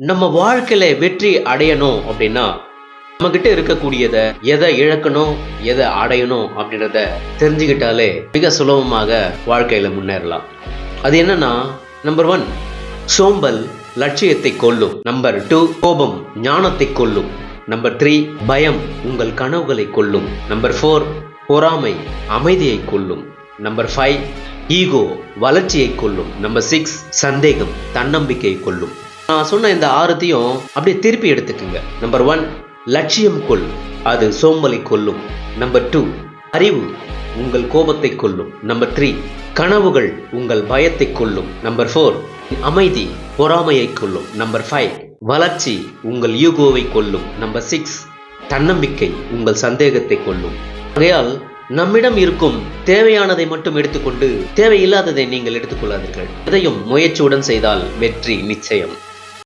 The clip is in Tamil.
நம்ம வாழ்க்கையில வெற்றி அடையணும் அப்படின்னா நம்மகிட்ட இருக்கக்கூடியதை எதை இழக்கணும் எதை அடையணும் அப்படின்றத தெரிஞ்சுக்கிட்டாலே மிக சுலபமாக வாழ்க்கையில முன்னேறலாம். அது என்னன்னா நம்பர் ஒன் சோம்பல் லட்சியத்தை கொல்லும். நம்பர் டூ கோபம் ஞானத்தை கொல்லும். நம்பர் த்ரீ பயம் உங்கள் கனவுகளை கொல்லும். நம்பர் ஃபோர் பொறாமை அமைதியை கொல்லும். நம்பர் ஃபைவ் ஈகோ வளர்ச்சியை கொல்லும். நம்பர் சிக்ஸ் சந்தேகம் தன்னம்பிக்கையை கொல்லும். நான் சொன்ன இந்த ஆறுத்தையும் அப்படியே திருப்பி எடுத்துக்கோங்க. நம்பர் ஒன் லட்சியம் கொல் அது சோம்பலை கொல்லும். நம்பர் டூ அறிவு உங்கள் கோபத்தை கொல்லும். நம்பர் த்ரீ கனவுகள் உங்கள் பயத்தை கொல்லும். நம்பர் ஃபோர் அமைதி பொறாமையை கொல்லும். நம்பர் ஃபைவ் வளர்ச்சி உங்கள் யூகோவை கொல்லும். நம்பர் சிக்ஸ் தன்னம்பிக்கை உங்கள் சந்தேகத்தை கொல்லும். ஆகையால் நம்மிடம் இருக்கும் தேவையானதை மட்டும் எடுத்துக்கொண்டு தேவையில்லாததை நீங்கள் எடுத்துக்கொள்ளாதீர்கள். இதையும் முயற்சியுடன் செய்தால் வெற்றி நிச்சயம்.